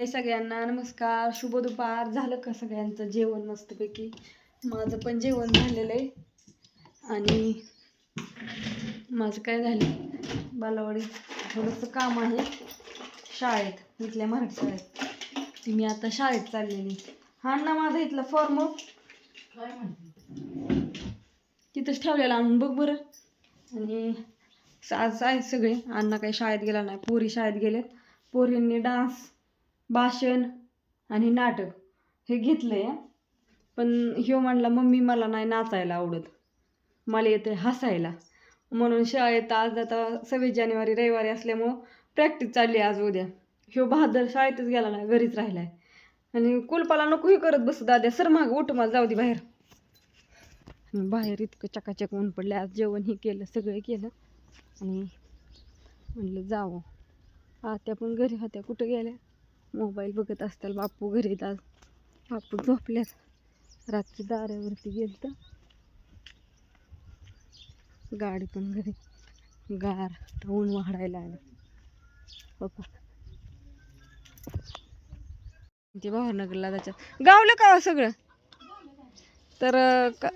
हे सगळ्यांना नमस्कार. शुभ दुपार. झालं का सगळ्यांचं जेवण मस्तपैकी? माझं पण जेवण झालेलं आहे. आणि माझं काय झालं? बालावाडी थोडंसं काम आहे. शाळेत इथल्या मराठी शाळेत. ती मी आता शाळेत चाललेली. हा ना माझा इथला फॉर्म तिथंच ठेवलेला आणून बघ बरं. आणि आज आहेत सगळे. अण्णा काही शाळेत गेला नाही. पोरी शाळेत गेलेत. पोरींनी डान्स भाषण आणि नाटक हे घेतलं आहे पण ह्यो म्हणला मम्मी मला नाही नाचायला आवडत. मला येते हसायला. म्हणून शाळेत आज आता सव्वीस जानेवारी रविवारी असल्यामुळं प्रॅक्टिस चालली आहे आज उद्या. ह्यो बहादर शाळेतच गेला नाही घरीच राहिला आहे आणि कुलपाला नको हे करत बसू दाद्या सर माग उठ मला जाऊ दे बाहेर. बाहेर इतकं चकाचक ऊन पडलं आज जेवण हे केलं सगळं केलं. आणि म्हणलं जावं. आत्या पण घरी होत्या कुठं गेल्या? मोबाईल बघत असताल बापू घरी आहेत आज बापू झोपल्यात. रात्री दारावरती गेलं गाडी पण घरी. गार. ऊन वाढायला आलं. बापा ते भावनगरला त्याच्यात गावलं का हो सगळं? तर का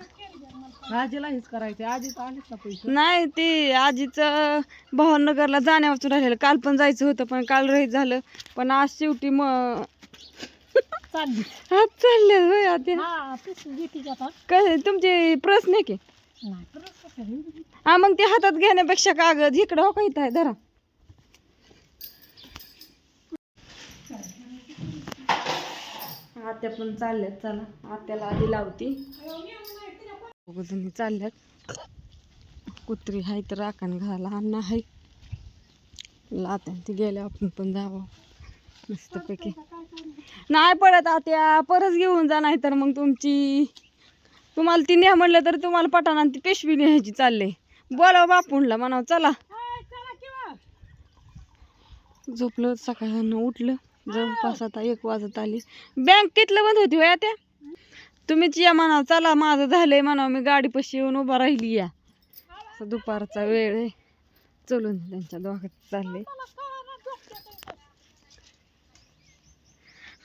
आजीला हेच करायचे आजीच आलीच ना पैसे. नाही ते आजीचं भावनगरला जाण्यावाचून राहिलेलं. काल पण जायचं होतं पण काल रहित झालं. पण आज शेवटी मग चालली. आज चालले होय आता हा तेच घेते आता. काय तुमचे प्रश्न आहे की? नाही? हा मग ते हातात घेण्यापेक्षा कागद इकडं हो काही आहे? धरा. आत्या पण चालल्यात चला. आत्याला आधी लावती. जणी चालल्यात. कुत्री हाय तर राखण घाला अण्णा हाय. लात्या ती गेल्या आपण पण जावं. मस्तपैकी. नाही पडत आत्या परत घेऊन जा नाही तर मग तुमची. तुम्हाला ती न्या म्हणलं तर तुम्हाला पटाना ती पेशवी न्यायची चालले. बोलावं बापूंला म्हणावं चला. झोपलं सकाळनं उठलं. जवळपास आता एक वाजत आली. बँक कितलं बंद होती वया त्या तुम्हीच या म्हणावं चला माझं झालंय म्हणावं मी गाडीपाशी येऊन उभा राहिली या. दुपारचा वेळ आहे. चलून त्यांच्या दोघात चालले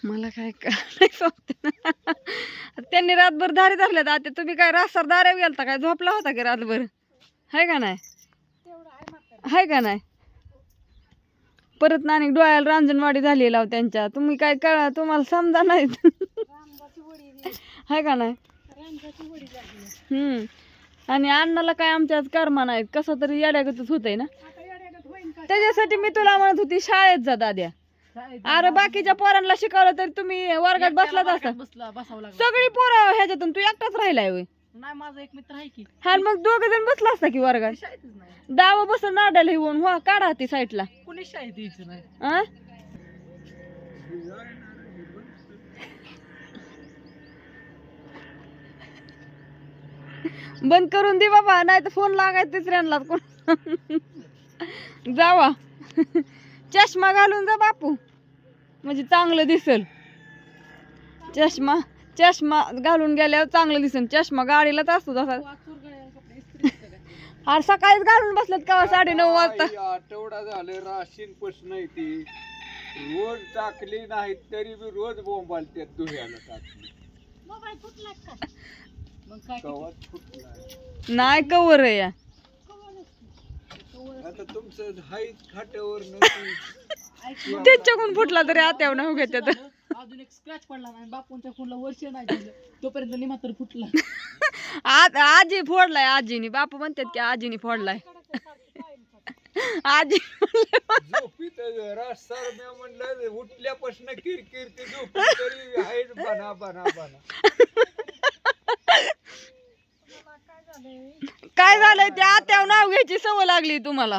मला काय काय त्यांनी रातभर दारे धरल्यात. आता तुम्ही काय रासार दारे गेलता काय? झोपला होता की रातभर? हाय का नाही? हाय का नाही? परत नाणी डोळ्याला रांजणवाडी झाली लाव त्यांच्या. तुम्ही काय कळा तुम्हाला समजा नाही हाय का नाही? हम्म. आणि अण्णाला काय आमच्यात कर्मा नाहीत. कसं तरी येड्यागतच होतंय ना? त्याच्यासाठी मी तुला म्हणत होती शाळेत जा दाद्या. अरे बाकीच्या पोरांना शिकवलं तरी तुम्ही वर्गात बसलाच असता. सगळी पोरं ह्याच्यातून तू एकटाच राहिलाय होय. नाही माझा एक मित्र आहे की. हा मग दोघ जण बसला असता की वर्गात? नाही. डाव बसून नाडायला येऊन हो काढा ती साईडला कुणी शाळेत यायचं नाही. बंद करून दे बाबा नाही तर फोन लागायचं तिसऱ्यांना. कोण जावा. चष्मा घालून जा बापू. म्हणजे चांगलं दिसल. चष्मा चष्मा घालून गेल्यावर चांगलं दिसेल. चष्मा गाडीलाच असतो तसा? आज सकाळीच घालून बसलेत का साडे नऊ वाजता? आठवडा झालं राशीन प्रश्न येते रोज टाकली नाही तरी बी रोज बोंबालतात धुळ्याला टाकली. नाही कवर आहे. या आता त्यांच्याकडून फुटला तरी आत्यावर नाही उघ्या त्यात अजून एक स्क्रॅच पडला नाही. बापूंच्या फोनला वर्ष नाही दिलं. तोपर्यंत फुटला. आज आजी फोडलाय आजीनी. बापू म्हणतात की आजीनी फोडलाय. आजी झोपीत रास सर मी म्हणलं उठल्यापासून किरकिर ते झोपी तरी बना बना बना. काय झालंय? ते आत्यावर नाव घ्यायची सवय लागली तुम्हाला.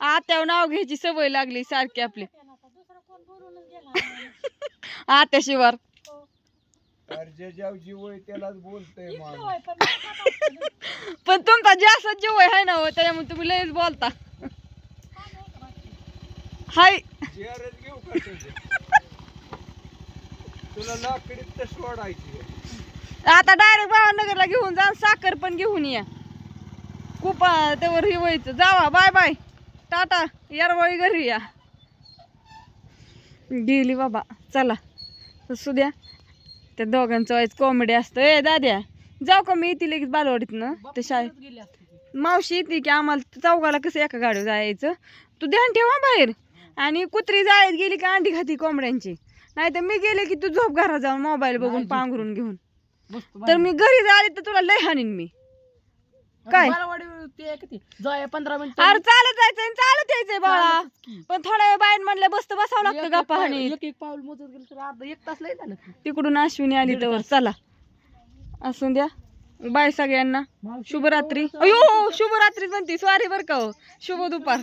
आत्यावर नाव घ्यायची सवय लागली सारखी आपली. आत्या शिवार पण तुमचा जास्त जीव आहे ना हो त्याच्यामुळे तुम्ही लयच बोलता. हाय. तुला लाकडीत तर सोडायची आता डायरेक्ट भावनगरला घेऊन जा साखर पण घेऊन या. खूप त्यावर हे व्हायचं. जावा बाय बाय टाटा यारवाळी घरी या. गेली बाबा. चला. असू द्या. त्या दोघांचं वाईच कॉमेडी असतं. ए दाद्या जाऊ का मी येते लगेच बालवाडीतनं? ते शाळेत. मावशी येते की आम्हाला चौघाला कसं एका गाडीवर जायचं? तू ध्यान ठेवा बाहेर. आणि कुत्री जाळीत गेली का अंडी खाती कोंबड्यांची? नाही तर मी गेले की तू झोप घरात जाऊन मोबाईल बघून. पांघरून घेऊन. मस्त तर मी घरी आले तर तुला लय हाणीन मी. काय? ते जाय पंधरा मिनिटं. अरे चालत जायचंय आणि चालत यायचंय बाळा. पण थोड्या वेळ बाहेर म्हणलं बसत बसावं लागतं गप्पा पाऊल- हाणीत. एक एक पाऊल मोजत गेलं तर अर्धा एक तास लय झालं की. तिकडून अश्विनी आली तर चला. असून द्या. बाय सगळ्यांना. शुभरात्री. अयो शुभरात्री म्हणते. सॉरी बरं का हो. शुभ दुपार.